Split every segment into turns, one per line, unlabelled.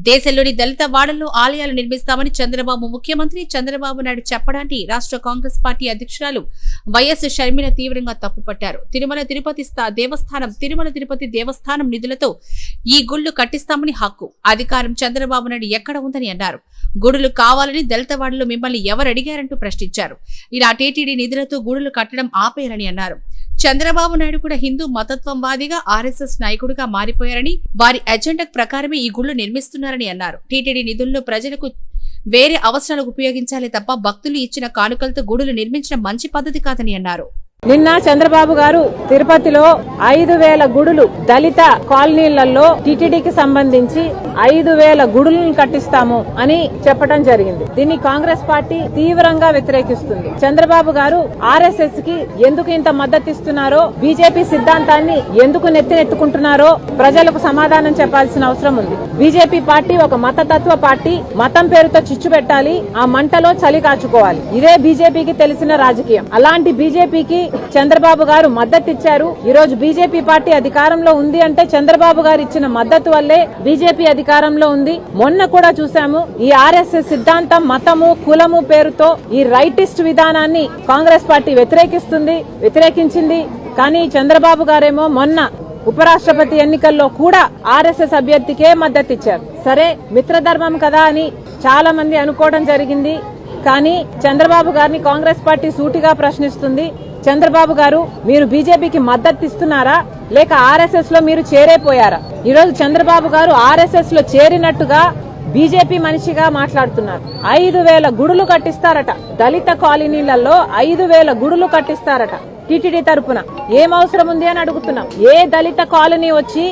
దేశంలోని దళిత వాడల్లో ఆలయాలు నిర్మిస్తామని చంద్రబాబు ముఖ్యమంత్రి చంద్రబాబు నాయుడు చెప్పడాన్ని రాష్ట్ర కాంగ్రెస్ పార్టీ అధ్యక్షురాలు వైఎస్ షర్మిల తీవ్రంగా తప్పుపట్టారు తిరుమల తిరుపతి స్థా- దేవస్థానం తిరుమల తిరుపతి దేవస్థానం నిధులతో ఈ గుళ్ళు కట్టిస్తామని హక్కు. అధికారం చంద్రబాబు నాయుడు ఎక్కడ ఉందని అన్నారు. గుడులు కావాలని దళిత వాడలో మిమ్మల్ని ఎవరు అడిగారంటూ ప్రశ్నించారు. ఇలా టీటీడీ నిధులతో గుడులు కట్టడం ఆపేయాలని అన్నారు. చంద్రబాబు నాయుడు కూడా హిందూ మతత్వంవాదిగా ఆర్ఎస్ఎస్ నాయకుడిగా మారిపోయారని వారి ఎజెండా ప్రకారమే ఈ గుళ్ళు నిర్మిస్తున్నారని అన్నారు. టీటీడీ నిధులను ప్రజలకు వేరే అవసరాలకు ఉపయోగించాలి తప్ప భక్తులు ఇచ్చిన కానుకలతో గుడులు నిర్మించడం మంచి పద్ధతి కాదని అన్నారు.
నిన్న చంద్రబాబు గారు తిరుపతిలో ఐదు వేల గుడులు దళిత కాలనీలలో టిటిడికి సంబంధించి ఐదు వేల గుడులను కట్టిస్తాము అని చెప్పడం జరిగింది. దీన్ని కాంగ్రెస్ పార్టీ తీవ్రంగా వ్యతిరేకిస్తుంది. చంద్రబాబు గారు ఆర్ఎస్ఎస్కి ఎందుకు ఇంత మద్దతు ఇస్తున్నారో బీజేపీ సిద్ధాంతాన్ని ఎందుకు నెత్తినెత్తుకుంటున్నారో ప్రజలకు సమాధానం చెప్పాల్సిన అవసరం ఉంది. బీజేపీ పార్టీ ఒక మతతత్వ పార్టీ మతం పేరుతో చిచ్చు పెట్టాలి ఆ మంటలో చలి కాచుకోవాలి. ఇదే బీజేపీకి తెలిసిన రాజకీయం. అలాంటి బీజేపీకి చంద్రబాబు గారు మద్దతు ఇచ్చారు. ఈ రోజు బీజేపీ పార్టీ అధికారంలో ఉంది అంటే చంద్రబాబు గారు ఇచ్చిన మద్దతు వల్లే బీజేపీ అధికారంలో ఉంది. మొన్న కూడా చూసాము ఈ ఆర్ఎస్ఎస్ సిద్ధాంతం మతము కులము పేరుతో ఈ రైటిస్ట్ విధానాన్ని కాంగ్రెస్ పార్టీ వ్యతిరేకిస్తుంది వ్యతిరేకించింది. కానీ చంద్రబాబు గారేమో మొన్న ఉపరాష్ట్రపతి ఎన్నికల్లో కూడా ఆర్ఎస్ఎస్ అభ్యర్థికే మద్దతు ఇచ్చారు. సరే మిత్రధర్మం కదా అని చాలా మంది అనుకోవడం జరిగింది. కానీ చంద్రబాబు గారిని కాంగ్రెస్ పార్టీ సూటిగా ప్రశ్నిస్తుంది. చంద్రబాబు గారు మీరు బీజేపీకి మద్దతు ఇస్తున్నారా? లేక ఆర్ఎస్ఎస్లో మీరు చేరైపోయారా? ఈరోజు చంద్రబాబు గారు ఆర్ఎస్ఎస్లో చేరినట్టుగా బీజేపీ మనిషిగా మాట్లాడుతున్నారు. ఐదు వేల గుడులు కట్టిస్తారట. దళిత కాలనీలలో ఐదు వేల గుడులు కట్టిస్తారట టీటీడీ తరపున. ఏం అవసరం ఉంది అని అడుగుతున్నాం. ఏ దళిత కాలనీ వచ్చి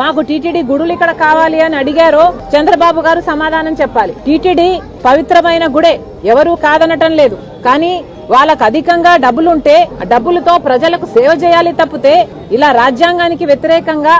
మాకు టీటీడీ గుడులు ఇక్కడ కావాలి అని అడిగారో చంద్రబాబు గారు సమాధానం చెప్పాలి. టీటీడీ పవిత్రమైన గుడే. ఎవరూ కాదనటం లేదు. కానీ వాళ్ళకు అధికంగా డబ్బులుంటే డబ్బులతో ప్రజలకు సేవ చేయాలి తప్పితే ఇలా రాజ్యాంగానికి వ్యతిరేకంగా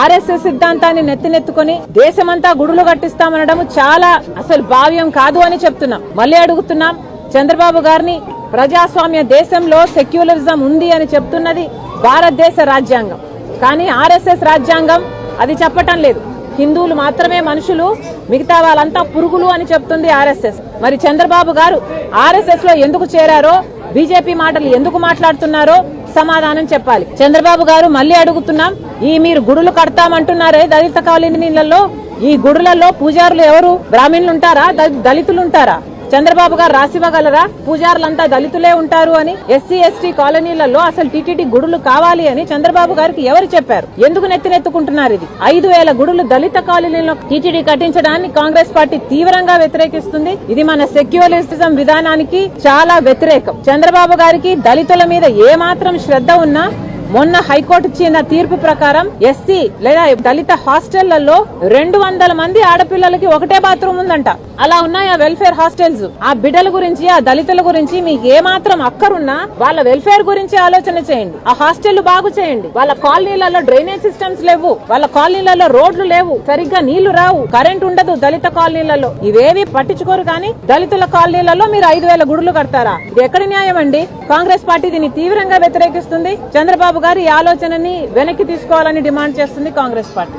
ఆర్ఎస్ఎస్ సిద్ధాంతాన్ని నెత్తినెత్తుకొని దేశమంతా గుడులు కట్టిస్తామనడం చాలా అసలు భావ్యం కాదు అని చెప్తున్నాం. మళ్ళీ అడుగుతున్నాం చంద్రబాబు గారిని ప్రజాస్వామ్య దేశంలో సెక్యులరిజం ఉంది అని చెప్తున్నది భారతదేశ రాజ్యాంగం. కానీ ఆర్ఎస్ఎస్ రాజ్యాంగం అది చెప్పటం లేదు. హిందువులు మాత్రమే మనుషులు మిగతా వాళ్ళంతా పురుగులు అని చెప్తుంది ఆర్ఎస్ఎస్. మరి చంద్రబాబు గారు ఆర్ఎస్ఎస్లో ఎందుకు చేరారో బీజేపీ మాటలు ఎందుకు మాట్లాడుతున్నారో సమాధానం చెప్పాలి. చంద్రబాబు గారు మళ్ళీ అడుగుతున్నాం ఈ మీరు గుడులు కడతామంటున్నారే దళిత కాలనీలలో ఈ గుడులలో పూజారులు ఎవరు? బ్రాహ్మణులు ఉంటారా? దళితులు ఉంటారా? చంద్రబాబు గారు రాసివ్వగలరా పూజారులంతా దళితులే ఉంటారు అని ఎస్సీ ఎస్టీ కాలనీలలో అసలు టీటీడీ గుడులు కావాలి అని చంద్రబాబు గారికి ఎవరు చెప్పారు? ఎందుకు నెత్తినెత్తుకుంటున్నారు ఇది? ఐదు వేల గుడులు దళిత కాలనీలో టీటీడీ కట్టించడాన్ని కాంగ్రెస్ పార్టీ తీవ్రంగా వ్యతిరేకిస్తుంది. ఇది మన సెక్యులరిజం విధానానికి చాలా వ్యతిరేకం. చంద్రబాబు గారికి దళితుల మీద ఏ మాత్రం శ్రద్ధ ఉన్నా మొన్న హైకోర్టు ఇచ్చిన తీర్పు ప్రకారం ఎస్సీ లేదా దళిత హాస్టళ్ళలో రెండు వందల మంది ఆడపిల్లలకి ఒకటే బాత్రూమ్ ఉందంట. అలా ఉన్నాయి ఆ వెల్ఫేర్ హాస్టల్స్? ఆ బిడ్డల గురించి ఆ దళితుల గురించి మీకు ఏ మాత్రం అక్కరున్నా వాళ్ళ వెల్ఫేర్ గురించి ఆలోచన చేయండి. ఆ హాస్టల్ బాగు చేయండి. వాళ్ళ కాలనీలలో డ్రైనేజ్ సిస్టమ్స్ లేవు. వాళ్ళ కాలనీలలో రోడ్లు లేవు. సరిగ్గా నీళ్ళు రావు. కరెంట్ ఉండదు దళిత కాలనీలలో. ఇవేవి పట్టించుకోరు కానీ దళితుల కాలనీలలో మీరు ఐదు వేల గుడులు కడతారా? ఇది ఎక్కడి న్యాయం అండి కాంగ్రెస్ పార్టీ దీన్ని తీవ్రంగా వ్యతిరేకిస్తుంది. చంద్రబాబు గారు ఈ ఆలోచనని వెనక్కి తీసుకోవాలని డిమాండ్ చేస్తుంది Congress party.